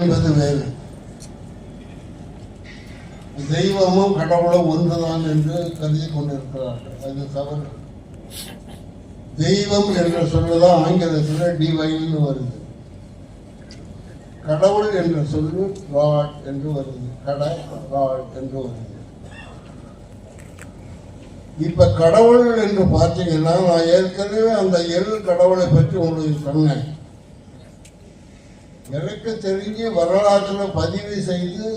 என்பது வேறு தெய்வமும் கடவுளும் ஒன்றுதான் என்று கருதி கொண்டிருக்கிறார்கள். அது தவறு. தெய்வம் என்ற சொல்லுதான் ஆங்கிலத்தில் டிவைன்னு வருது. கடவுள் என்ற சொல்லு காட் என்று வருது. கடை காட் என்று வருது. இப்ப கடவுள் என்று பார்த்தீங்கன்னா நான் ஏற்கனவே அந்த எல் கடவுளை பற்றி உங்களுக்கு சொன்னேன். எனக்கு தெரிஞ்சு வரலாற்றில் பதிவு செய்து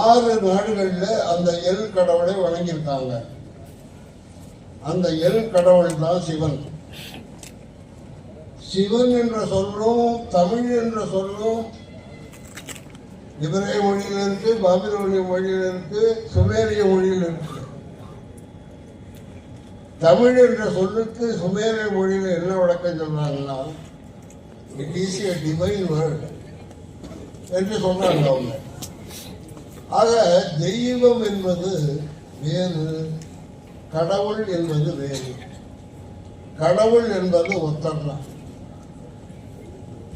ஆறு நாடுகளில் அந்த எல் கடவுளை வணங்கியிருக்காங்க. அந்த எல் கடவுள் தான் சிவன். சிவன் என்ற சொல்லும் தமிழ் என்ற சொல்லும் இவரே மொழியில் இருக்கு பாபிரோனிய மொழியில் இருக்கு சுமேரிய மொழியில் இருக்கு தமிழ் என்ற சொல்லுக்கு சுமேரிய மொழியில் என்ன விளக்கம் சொல்றாங்கன்னா it is a divine world என்று சொன்னாங்க அவங்க ஆக தெய்வம் என்பது வேறு கடவுள் என்பது வேறு. கடவுள் என்பது ஒத்தர் தான்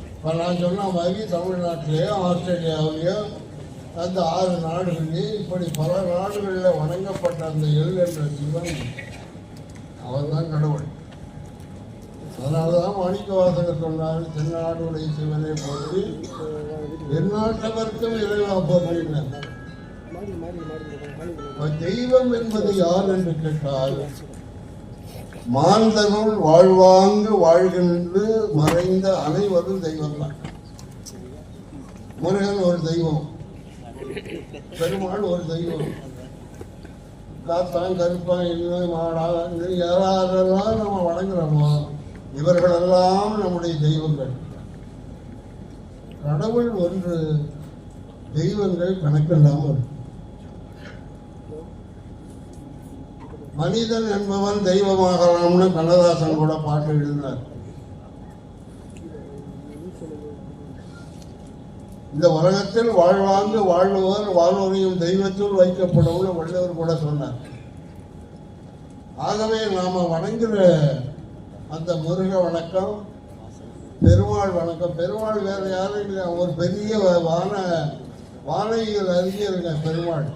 இப்போ நான் சொன்ன மாதிரி தமிழ்நாட்டிலேயோ ஆஸ்திரேலியாவிலேயோ அந்த ஆறு நாடுகள்லேயும் இப்படி பல நாடுகளில் வணங்கப்பட்ட அந்த எல் என்ற சிவன் அவன் தான் கடவுள். அதனால தான் மாணிக்க வாசகர் சொன்னார் தென்னாடுடைய சிவனை போற்றி எந்நாட்டவர்க்கும் இறைவா போற்றினார். தெய்வம் என்பது யார் என்று கேட்டால் மாந்தனுள் வாழ்வாங்கு வாழ்கின்ற மறைந்த அனைவரும் தெய்வம் தான் முருகன் ஒரு தெய்வம் பெருமாள் ஒரு தெய்வம். காத்தான் கருப்பான் என்ன மாடா யாரெல்லாம் நம்ம வணங்குறோமோ? இவர்களெல்லாம் நம்முடைய தெய்வங்கள். கடவுள் ஒன்று தெய்வங்கள் கணக்கில்லாமல் மனிதன் என்பவன் தெய்வமாகலாம்னு கண்ணதாசன் கூட பாட்டு எழுதினார். இந்த உலகத்தில் வாழ்வாங்கு வாழ்வர் வாழ்வரையும் தெய்வத்தில் வைக்கப்படும் வள்ளுவர் கூட சொன்னார். ஆகவே நாம வணங்குற அந்த முருக வணக்கம் பெருமாள் வணக்கம். பெருமாள் வேற யாரும் இல்லை ஒரு பெரிய வான வானவியல் அறிஞருங்க பெருமாள்.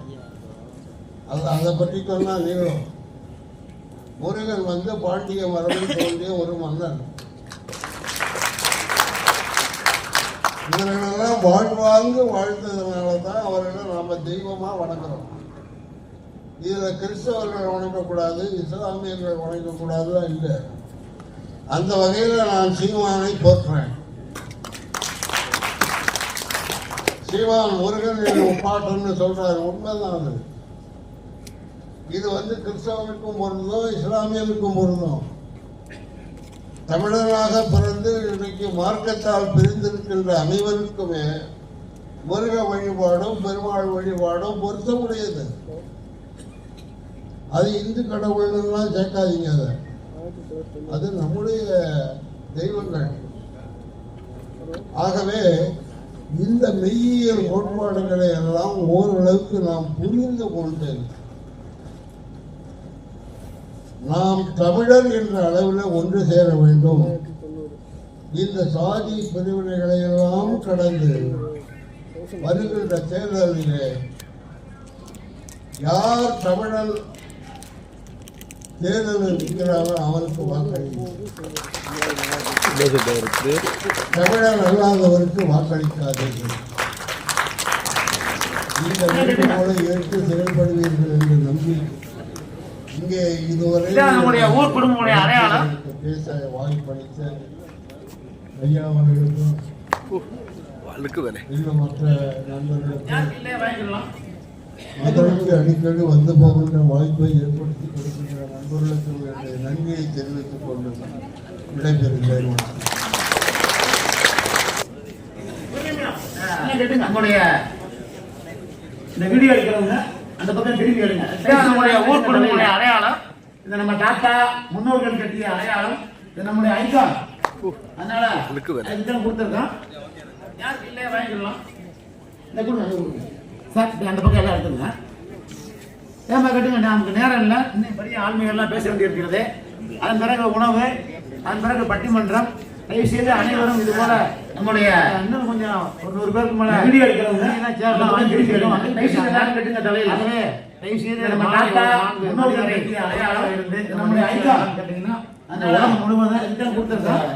அது அதை பற்றி சொன்னால் நீங்களும். முருகன் வந்து பாண்டிய மரபில் தோன்றிய ஒரு மன்னன். இவர்களெல்லாம் வாழ்வாங்கு வாழ்ந்ததுனால தான் அவர்களை நாம் தெய்வமாக வணங்குறோம். இதில் கிறிஸ்தவர்கள் வணங்கக்கூடாது இஸ்லாமியர்கள் வணங்கக்கூடாது இல்லை. அந்த வகையில நான் சீமானை போற்றுறேன் சீமான் முருகன் என் ஒப்பாட்டம்னு சொல்றாரு. உண்மைதான் அது. இது வந்து கிறிஸ்தவனுக்கும் பொருந்தும் இஸ்லாமியனுக்கும் பொருந்தும். தமிழனாக பிறந்து இன்றைக்கு மார்க்கத்தால் பிரிந்திருக்கின்ற அனைவருக்குமே முருக வழிபாடும் பெருமாள் வழிபாடும் பொருத்தமுடையது. அது இந்து கடவுள்லாம் சேர்க்காதீங்க அதை. அது நம்முடைய தெய்வங்கள். ஆகவே இந்த மெய்யியல் கோட்பாடுகளை எல்லாம் ஓரளவுக்கு நாம் புரிந்து கொண்டு நாம் தமிழர் என்ற அளவில் ஒன்று சேர வேண்டும். இந்த சாதி பிரிவினைகளை எல்லாம் கடந்து வருகின்ற தேர்தலிலே யார் தமிழன் தேர்தலில் இருக்கிறாரோ அவருக்கு வாக்களிக்கும் தமிழர் அல்லாதவருக்கு வாக்களிக்காதீர்கள். இந்த வேண்டுகோளை ஏற்று செயல்படுவீர்கள் என்று நம்பி இங்கே இதுவரை. பேச வாய்ப்பளித்த ஐயா அவர்களுக்கும் மற்ற நண்பர்களுக்கும் அதற்கு அடிக்கடி வந்து போகின்ற வாய்ப்பை ஏற்படுத்தி கொடுக்கின்ற நண்பர்களுக்கு என்னுடைய நன்றியை தெரிவித்துக் கொண்டு விடைபெறுகிறேன் நம்முடைய இந்த வீடியோ எடுக்கிறவங்க அந்த பக்கம் திரும்பி எடுங்க நம்முடைய ஊர் குடும்பமுடைய அடையாளம் இது நம்ம தாத்தா முன்னோர்கள் கட்டிய அடையாளம் இது நம்முடைய ஐகான் அதனால அழுக்கு வேலை. இதுதான் கொடுத்துருக்கோம் யாருக்கு இல்லையா வாங்கிக்கலாம் இந்த கொடுங்க சார் அந்த பக்கம் எல்லாம் எடுத்துங்க ஏமா கட்டுங்க நமக்கு நேரம் இல்லை இன்னும் பெரிய ஆன்மீகம்லாம் பேச வேண்டியிருக்கிறது அதன் பிறகு உணவு அதன் பிறகு பட்டிமன்றம் தயவு செய்து அனைவரும் இது போல நம்முடைய இன்னும் கொஞ்சம் ஒரு நூறு பேருக்கு மேல வீடியோ எடுக்கிறவங்க சேர்லாம் கட்டுங்க தலையில. தயவு செய்து நம்ம வரை கட்டிய அடையாளம் இருந்து நம்முடைய ஐகான். கேட்டீங்கன்னா அந்த உலகம் முழுவதும் கொடுத்திருக்காங்க.